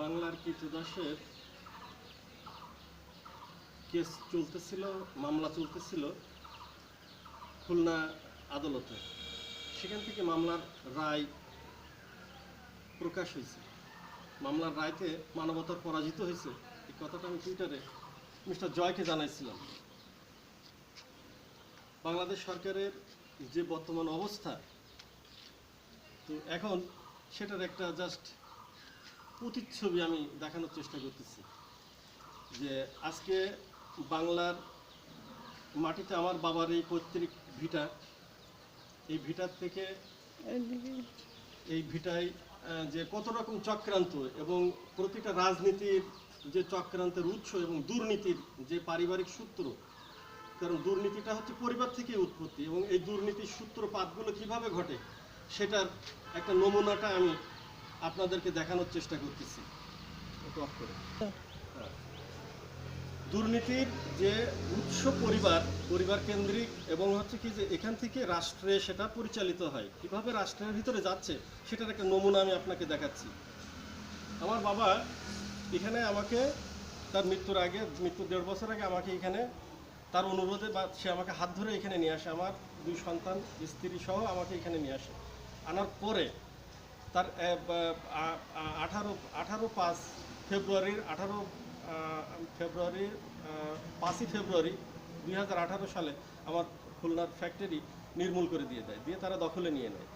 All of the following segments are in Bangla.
বাংলার কীটদাসের কেস চলতেছিল, মামলা চলতেছিল খুলনা আদালতে। সেখান থেকে মামলার রায় প্রকাশ হয়েছে। মামলার রায়তে মানবতার পরাজিত হয়েছে। এই কথাটা আমি টুইটারে মিস্টার জয়কে জানাইছিলাম। বাংলাদেশ সরকারের যে বর্তমান অবস্থা, তো এখন সেটার একটা জাস্ট প্রতিচ্ছবি আমি দেখানোর চেষ্টা করতেছি যে আজকে বাংলার মাটিতে আমার বাবার এই পৈতৃক ভিটা, এই ভিটার থেকে এই ভিটায় যে কত রকম চক্রান্ত এবং প্রতিটা রাজনীতির যে চক্রান্তের উৎস এবং দুর্নীতির যে পারিবারিক সূত্র, কারণ দুর্নীতিটা হচ্ছে পরিবার থেকে উৎপত্তি এবং এই দুর্নীতির সূত্রপাতগুলো কীভাবে ঘটে সেটার একটা নমুনাটা আমি আপনাদেরকে দেখানোর চেষ্টা করতেছি। দুর্নীতির যে উৎস পরিবার পরিবার কেন্দ্রিক এবং হচ্ছে কি যে এখান থেকে রাষ্ট্রে সেটা পরিচালিত হয়। কীভাবে রাষ্ট্রের ভিতরে যাচ্ছে সেটার একটা নমুনা আমি আপনাকে দেখাচ্ছি। আমার বাবা এখানে আমাকে তার মৃত্যুর আগে, মৃত্যুর দেড় বছর আগে আমাকে এখানে তার অনুরোধে বা সে আমাকে হাত ধরে এখানে নিয়ে আসে। আমার দুই সন্তান, স্ত্রী সহ আমাকে এখানে নিয়ে আসে। আনার পরে তার আঠারো আঠারো পাঁচ ফেব্রুয়ারির, আঠারো ফেব্রুয়ারির পাঁচই ফেব্রুয়ারি দুই হাজার আঠারো সালে আমার খুলনার ফ্যাক্টরি নির্মূল করে দিয়ে দেয়, দিয়ে তারা দখলে নিয়ে নেয়।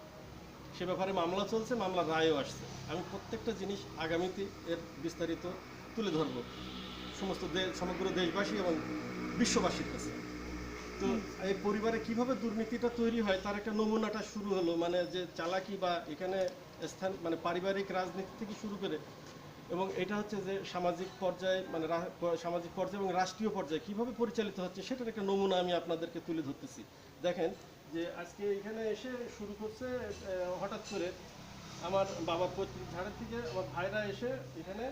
সে ব্যাপারে মামলা চলছে মামলা রায়ও আসছে। আমি প্রত্যেকটা জিনিস আগামীতে এর বিস্তারিত তুলে ধরব। সমস্ত সমগ্র দেশবাসী এবং বিশ্ববাসীর কাছে। তো এই পরিবারে কীভাবে দুর্নীতিটা তৈরি হয়, তার একটা নমুনাটা শুরু হলো মানে যে চালাকি বা এখানে স্থান মানে পারিবারিক রাজনীতি থেকে শুরু করে, এবং এটা হচ্ছে যে সামাজিক পর্যায়ে মানে সামাজিক পর্যায়ে এবং রাষ্ট্রীয় পর্যায়ে কীভাবে পরিচালিত হচ্ছে, সেটার একটা নমুনা আমি আপনাদেরকে তুলে ধরতেছি। দেখেন যে আজকে এখানে এসে শুরু করছে হঠাৎ করে আমার বাবার পৈতৃক ধারের থেকে আমার ভাইরা এসে এখানে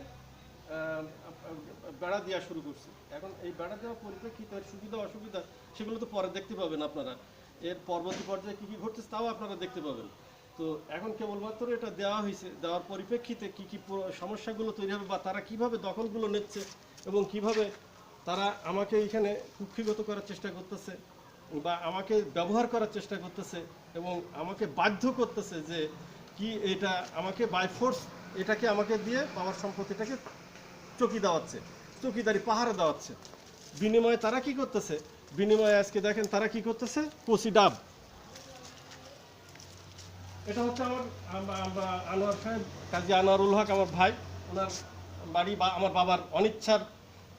বেড়া দেওয়া শুরু করছে। এখন এই বেড়া দেওয়ার পরিপ্রেক্ষিতে সুবিধা, অসুবিধা, সেগুলো তো পরে দেখতে পাবেন আপনারা। এর পরবর্তী পর্যায়ে কী কী ঘটছে তাও আপনারা দেখতে পাবেন। তো এখন কেবলমাত্র এটা দেওয়া হয়েছে। দেওয়ার পরিপ্রেক্ষিতে কী কী সমস্যাগুলো তৈরি হবে বা তারা কীভাবে দখলগুলো নিচ্ছে এবং কীভাবে তারা আমাকে এখানে কুক্ষিগত করার চেষ্টা করতেছে বা আমাকে ব্যবহার করার চেষ্টা করতেছে এবং আমাকে বাধ্য করতেছে যে কি এটা আমাকে বাই ফোর্স এটাকে আমাকে দিয়ে বাবার সম্পত্তিটাকে চকি দেওয়াচ্ছে, চকিদারি পাহারা দেওয়াচ্ছে। বিনিময়ে তারা কি করতেছে? বিনিময়ে আজকে দেখেন তারা কি করতেছে? কচি ডাব। এটা হচ্ছে আমার আম- আম- আনোয়ার সাহেব, কাজী আনোয়ারুল হক, আমার ভাই। ওনার বাড়ি বা, আমার বাবার অনিচ্ছার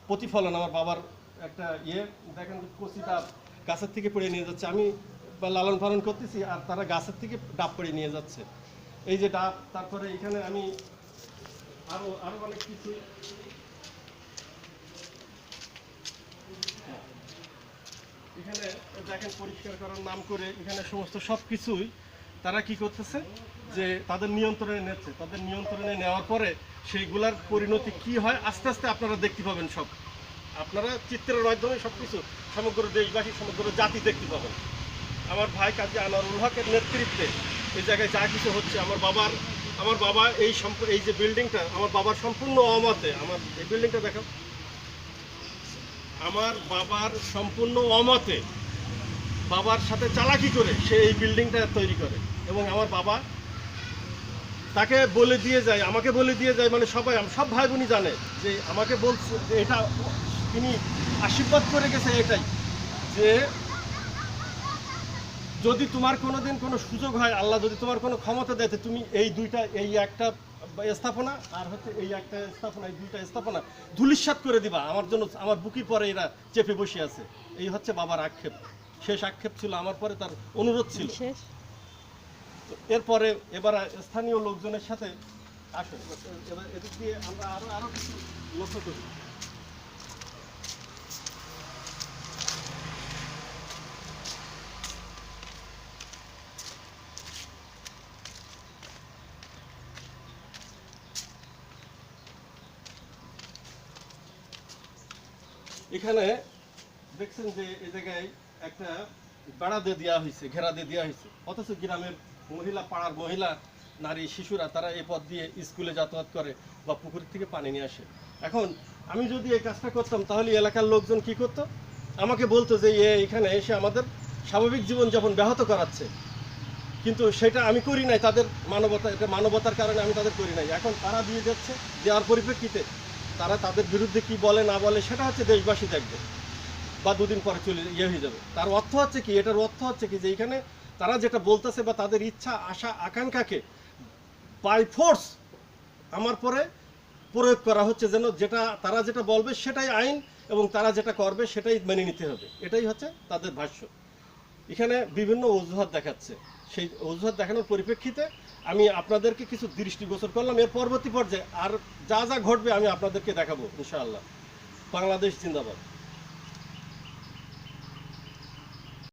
প্রতিফলন আমার বাবার একটা ইয়ে। দেখেন কচি ডাব গাছের থেকে পড়ে নিয়ে যাচ্ছে। আমি লালন পালন করতেছি আর তারা গাছের থেকে ডাব পড়ে নিয়ে যাচ্ছে। এই যে ডাব, তারপরে এখানে আমি আরও আরও অনেক কিছু এখানে দেখেন, পরিষ্কার করার নাম করে এখানে সমস্ত সব কিছুই তারা কি করতেছে? যে তাদের নিয়ন্ত্রণে নিচ্ছে। তাদের নিয়ন্ত্রণে নেওয়ার পরে সেইগুলার পরিণতি কি হয়, আস্তে আস্তে আপনারা দেখতে পাবেন সব। আপনারা চিত্রের মাধ্যমে সব কিছু সমগ্র দেশবাসী, সমগ্র জাতি দেখতে পাবেন। আমার ভাই কাজী আনোয়ারুল হকের নেতৃত্বে এই জায়গায় যা কিছু হচ্ছে, আমার বাবার, আমার বাবা এই এই যে বিল্ডিংটা, আমার বাবার সম্পূর্ণ অমতে। আমার, এই বিল্ডিংটা দেখো আমার বাবার সম্পূর্ণ অমতে। বাবার সাথে চালাকি করে সে এই বিল্ডিংটা তৈরি করে এবং আমার বাবা তাকে বলে দিয়ে যায়, আমাকে বলে দিয়ে যায় মানে সবাই, সব ভাই বোনই জানে যে আমাকে বলছে যে এটা তিনি আশীর্বাদ করে গেছে এটাই যে যদি তোমার কোনোদিন কোনো সুযোগ হয়, আল্লাহ যদি তোমার কোনো ক্ষমতা দেয় তুমি এই দুইটা, এই একটা স্থাপনা আর হচ্ছে এই একটা স্থাপনা, এই দুইটা স্থাপনা ধুলিস্বাত করে দিবা। আমার জন্য, আমার বুকি পরে এরা চেপে বসে আছে। এই হচ্ছে বাবার আক্ষেপ। শেষ আক্ষেপ ছিল আমার পরে তার অনুরোধ ছিল। এরপরে এবার স্থানীয় লোকজনের সাথে আসে এবার এদিক দিয়ে আমরা আরও আরও কিছু লক্ষ্য করি। এখানে দেখছেন যে এই জায়গায় একটা বেড়া দিয়ে দেওয়া হয়েছে ঘেরা দিয়ে দেওয়া হয়েছে অথচ গ্রামের মহিলা, পাড়ার মহিলা, নারী, শিশুরা, তারা এই পথ দিয়ে স্কুলে যাতায়াত করে বা পুকুর থেকে পানি নিয়ে আসে। এখন আমি যদি এই কাজটা করতাম, তাহলে এলাকার লোকজন কি করতো? আমাকে বলতো যে, এ, এখানে এসে আমাদের স্বাভাবিক জীবনযাপন ব্যাহত করাচ্ছে। কিন্তু সেটা আমি করি নাই, তাদের মানবতা, এটা মানবতার কারণে আমি তাদের করি নাই। এখন তারা দিয়ে যাচ্ছে, দেওয়ার পরিপ্রেক্ষিতে তারা তাদের বিরুদ্ধে কি বলে, না বলে, সেটা হচ্ছে দেশবাসী দেখবে। বা দুদিন পরে চলে ইয়ে হয়ে যাবে। তার অর্থ হচ্ছে কি, এটার অর্থ হচ্ছে কি যে এখানে তারা যেটা বলতেছে বা তাদের ইচ্ছা, আশা, আকাঙ্ক্ষাকে বাই ফোর্স আমার পরে প্রয়োগ করা হচ্ছে যেন যেটা, তারা যেটা বলবে সেটাই আইন এবং তারা যেটা করবে সেটাই মেনে নিতে হবে। এটাই হচ্ছে তাদের ভাষ্য। এখানে বিভিন্ন অজুহাত দেখাচ্ছে। সেই অজুহাত দেখানোর পরিপ্রেক্ষিতে আমি আপনাদেরকে কিছু দৃষ্টিগোচর করলাম। এর পরবর্তী পর্যায়ে আর যা যা ঘটবে আমি আপনাদেরকে দেখাবো, ইনশাআল্লাহ। বাংলাদেশ জিন্দাবাদ।